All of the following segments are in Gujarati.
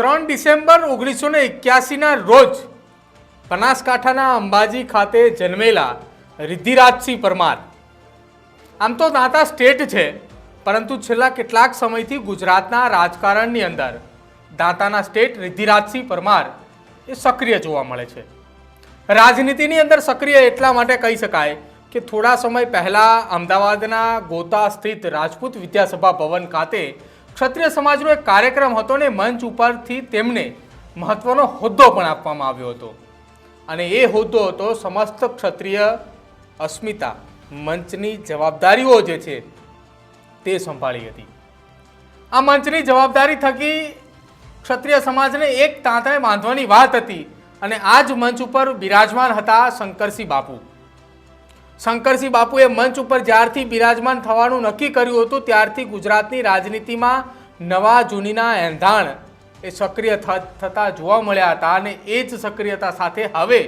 ત્રણ ડિસેમ્બર ઓગણીસો ને એક્યાસીના રોજ બનાસકાંઠાના અંબાજી ખાતે જન્મેલા રિદ્ધિરાજસિંહ પરમાર. આમ તો દાંતા સ્ટેટ છે, પરંતુ છેલ્લા કેટલાક સમયથી ગુજરાતના રાજકારણની અંદર દાંતાના સ્ટેટ રિદ્ધિરાજસિંહ પરમાર એ સક્રિય જોવા મળે છે. રાજનીતિની અંદર સક્રિય એટલા માટે કહી શકાય કે થોડા સમય પહેલાં અમદાવાદના ગોતા સ્થિત રાજપૂત વિદ્યાસભા ભવન ખાતે ક્ષત્રિય સમાજનો એક કાર્યક્રમ હતો ને મંચ ઉપરથી તેમને મહત્વનો હોદ્દો પણ આપવામાં આવ્યો હતો. અને એ હોદ્દો હતો સમસ્ત ક્ષત્રિય અસ્મિતા મંચની જવાબદારીઓ જે છે તે સંભાળી હતી. આ મંચની જવાબદારી થકી ક્ષત્રિય સમાજને એક તાંતણે બાંધવાની વાત હતી અને આ જ મંચ ઉપર બિરાજમાન હતા શંકરસિંહ બાપુ. શંકરસિંહ બાપુએ મંચ ઉપર જ્યારથી બિરાજમાન થવાનું નક્કી કર્યું હતું, ત્યારથી ગુજરાતની રાજનીતિમાં નવા જૂનીના એંધાણ એ સક્રિય થતા જોવા મળ્યા હતા અને એ જ સક્રિયતા સાથે હવે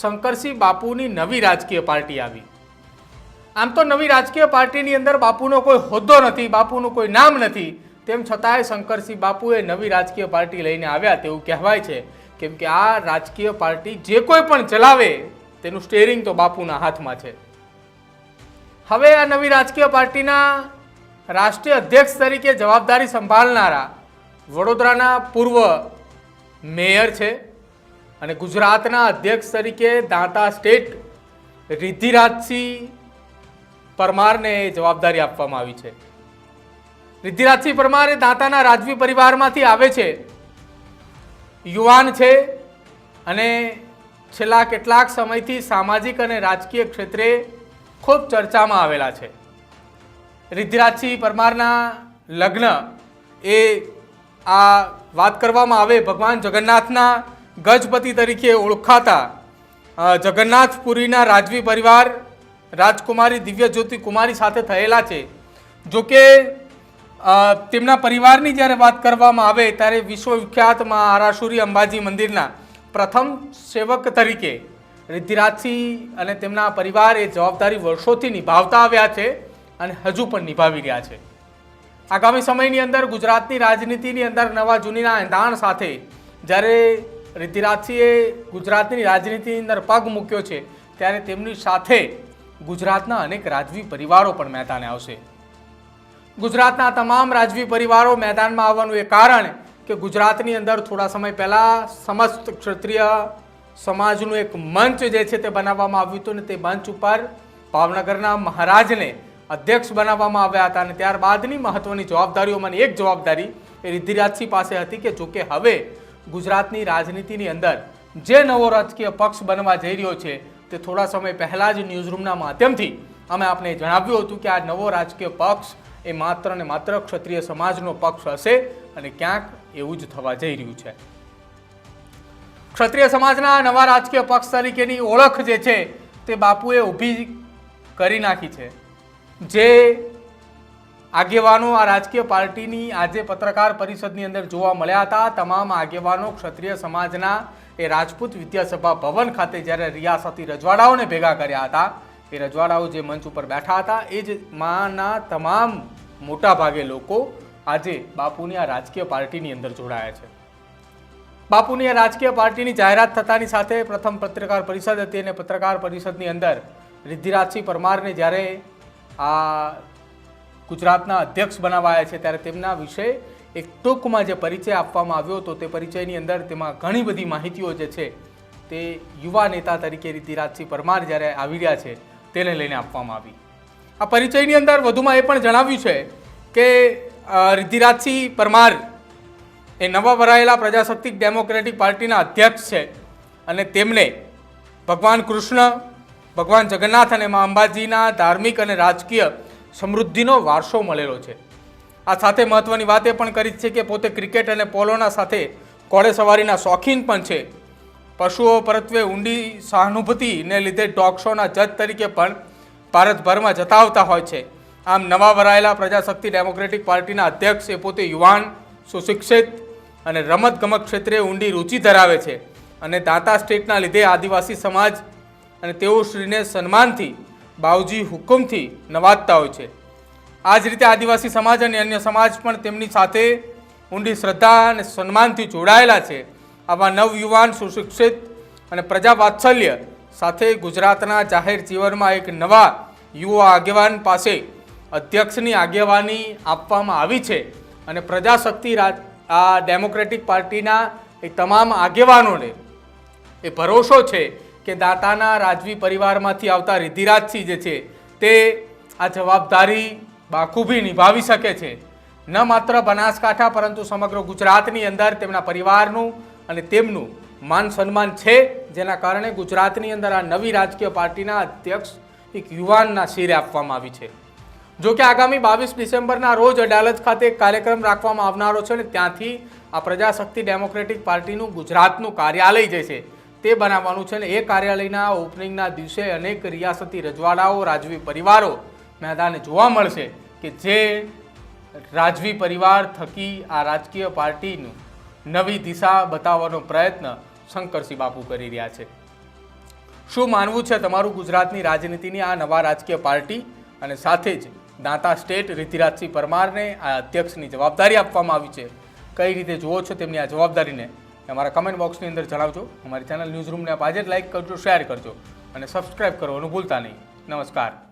શંકરસિંહ બાપુની નવી રાજકીય પાર્ટી આવી. આમ તો નવી રાજકીય પાર્ટીની અંદર બાપુનો કોઈ હોદ્દો નથી, બાપુનું કોઈ નામ નથી, તેમ છતાંય શંકરસિંહ બાપુએ નવી રાજકીય પાર્ટી લઈને આવ્યા તેવું કહેવાય છે. કેમ કે આ રાજકીય પાર્ટી જે કોઈ પણ ચલાવે, તેનું સ્ટેરિંગ તો બાપુના હાથમાં છે. હવે આ નવી રાજકીય પાર્ટીના રાષ્ટ્રીય અધ્યક્ષ તરીકે જવાબદારી સંભાળનારા વડોદરાના પૂર્વ મેયર છે અને ગુજરાતના અધ્યક્ષ તરીકે દાંતા સ્ટેટ રિદ્ધિરાજસિંહ પરમારને જવાબદારી આપવામાં આવી છે. રિદ્ધિરાજસિંહ પરમાર એ દાંતાના રાજવી પરિવારમાંથી આવે છે. યુવાન છે અને છેલ્લા કેટલાક સમયથી સામાજિક અને રાજકીય ક્ષેત્રે ખૂબ ચર્ચામાં આવેલા છે. રિદ્ધિરાજસિંહ પરમારના લગ્ન એ આ વાત કરવામાં આવે ભગવાન જગન્નાથના ગજપતિ તરીકે ઓળખાતા જગન્નાથપુરીના રાજવી પરિવાર રાજકુમારી દિવ્ય જ્યોતિ કુમારી સાથે થયેલા છે. જોકે તેમના પરિવારની જ્યારે વાત કરવામાં આવે ત્યારે વિશ્વવિખ્યાત મા આરાસુરી અંબાજી મંદિરના પ્રથમ સેવક તરીકે રિદ્ધિરાજસિંહ અને તેમના પરિવાર એ જવાબદારી વર્ષોથી નિભાવતા આવ્યા છે અને હજુ પણ નિભાવી રહ્યા છે. આગામી સમયની અંદર ગુજરાતની રાજનીતિની અંદર નવા જૂનીના એંધાણ સાથે જ્યારે રિદ્ધિરાજસિંહે ગુજરાતની રાજનીતિની અંદર પગ મૂક્યો છે, ત્યારે તેમની સાથે ગુજરાતના અનેક રાજવી પરિવારો પણ મેદાને આવશે. ગુજરાતના તમામ રાજવી પરિવારો મેદાનમાં આવવાનું એ કારણ કે ગુજરાતની અંદર થોડા સમય પહેલાં સમસ્ત ક્ષત્રિય સમાજનું એક મંચ જે છે તે બનાવવામાં આવ્યું હતું ને તે મંચ ઉપર ભાવનગરના મહારાજને અધ્યક્ષ બનાવવામાં આવ્યા હતા અને ત્યારબાદની મહત્વની જવાબદારીઓમાંની એક જવાબદારી એ રિદ્ધિરાજસિંહ પાસે હતી કે જોકે હવે ગુજરાતની રાજનીતિની અંદર જે નવો રાજકીય પક્ષ બનવા જઈ રહ્યો છે તે થોડા સમય પહેલાં જ ન્યૂઝરૂમના માધ્યમથી અમે આપને જણાવ્યું હતું કે આ નવો રાજકીય પક્ષ એ માત્ર ને માત્ર ક્ષત્રિય સમાજનો પક્ષ હશે અને ક્યાંક એવું જ થવા જઈ રહ્યું છે. ક્ષત્રિય સમાજના નવા રાજકીય પક્ષ તરીકેની ઓળખ જે છે તે બાપુએ ઊભી કરી નાખી છે. જે આગેવાનો આ રાજકીય પાર્ટીની આજે પત્રકાર પરિષદની અંદર જોવા મળ્યા હતા. તમામ આગેવાનો ક્ષત્રિય સમાજના એ રાજપૂત વિદ્યાસભા ભવન ખાતે જ્યારે રિયાસતી રજવાડાઓને ભેગા કર્યા હતા, એ રજવાડાઓ જે મંચ ઉપર બેઠા હતા, એ જ માના તમામ મોટા ભાગે લોકો આજે બાપુની આ રાજકીય પાર્ટીની અંદર જોડાયા છે. બાપુની રાજકીય પાર્ટીની જાહેરાત થતાની સાથે પ્રથમ પત્રકાર પરિષદ હતી અને પત્રકાર પરિષદની અંદર રિદ્ધિરાજસિંહ પરમારને જ્યારે આ ગુજરાતના અધ્યક્ષ બનાવાયા છે, ત્યારે તેમના વિશે એક ટૂંકમાં જે પરિચય આપવામાં આવ્યો હતો, તે પરિચયની અંદર તેમાં ઘણી બધી માહિતીઓ જે છે, તે યુવા નેતા તરીકે રિદ્ધિરાજસિંહ પરમાર જ્યારે આવી રહ્યા છે, તેને લઈને આપવામાં આવી. આ પરિચયની અંદર વધુમાં એ પણ જણાવ્યું છે કે રિદ્ધિરાજસિંહ પરમાર એ નવા વરાયેલા પ્રજાસત્તિક ડેમોક્રેટિક પાર્ટીના અધ્યક્ષ છે. અને તેમને ભગવાન કૃષ્ણ, ભગવાન જગન્નાથ અને મા અંબાજીના ધાર્મિક અને રાજકીય સમૃદ્ધિનો વારસો મળેલો છે. આ સાથે મહત્ત્વની વાત એ પણ કરી છે કે પોતે ક્રિકેટ અને પોલોના સાથે ઘોડેસવારીના શોખીન પણ છે. પશુઓ પરત્વે ઊંડી સહાનુભૂતિને લીધે ડોગ શોના જજ તરીકે પણ ભારતભરમાં જતા આવતા હોય છે. આમ નવા વરાયેલા પ્રજાશક્તિ ડેમોક્રેટિક પાર્ટીના અધ્યક્ષ એ પોતે યુવાન, સુશિક્ષિત અને રમતગમત ક્ષેત્રે ઊંડી રુચિ ધરાવે છે. અને દાંતા સ્ટેટના લીધે આદિવાસી સમાજ અને તેઓ શ્રીને સન્માનથી બાવજી હુકુમથી નવાજતા હોય છે. આ જ રીતે આદિવાસી સમાજ અને અન્ય સમાજ પણ તેમની સાથે ઊંડી શ્રદ્ધા અને સન્માનથી જોડાયેલા છે. આવા નવયુવાન, સુશિક્ષિત અને પ્રજા વાત્સલ્ય સાથે ગુજરાતના જાહેર જીવનમાં એક નવા યુવા આગેવાન પાસે અધ્યક્ષની આગેવાની આપવામાં આવી છે. અને પ્રજાશક્તિ રાજ આ ડેમોક્રેટિક પાર્ટીના એ તમામ આગેવાનોને એ ભરોસો છે કે દાતાના રાજવી પરિવારમાંથી આવતા રિધિરાજસિંહ જે છે તે આ જવાબદારી બાખૂબી નિભાવી શકે છે. ન માત્ર બનાસકાંઠા પરંતુ સમગ્ર ગુજરાતની અંદર તેમના પરિવારનું અને તેમનું માન સન્માન છે. જેના કારણે ગુજરાતની અંદર આ નવી રાજકીય પાર્ટીના અધ્યક્ષ એક યુવાનના શિરે આપવામાં આવી છે. જો કે આગામી બાવીસ ડિસેમ્બરના રોજ અડાલજ ખાતે કાર્યક્રમ રાખવામાં આવનારો છે અને ત્યાંથી આ પ્રજાશક્તિ ડેમોક્રેટિક પાર્ટીનું ગુજરાતનું કાર્યાલય જે છે તે બનાવવાનું છે અને એ કાર્યાલયના ઓપનિંગના દિવસે અનેક રિયાસતી રજવાડાઓ, રાજવી પરિવારો મેદાને જોવા મળશે કે જે રાજવી પરિવાર થકી આ રાજકીય પાર્ટીનું નવી દિશા બતાવવાનો પ્રયત્ન શંકરસિંહ બાપુ કરી રહ્યા છે. શું માનવું છે તમારું ગુજરાતની રાજનીતિની આ નવા રાજકીય પાર્ટી? અને સાથે જ દાંતા સ્ટેટ રિધિરાજસિંહ પરમારને આ અધ્યક્ષની જવાબદારી આપવામાં આવી છે. કઈ રીતે જુઓ છો તેમની આ જવાબદારીને? અમારા કમેન્ટ બોક્સની અંદર જણાવજો. અમારી ચેનલ ન્યૂઝ રૂમને આપ આજે જ લાઇક કરજો શેર કરજો અને સબસ્ક્રાઇબ કરવાનું ભૂલતા નહીં. નમસ્કાર.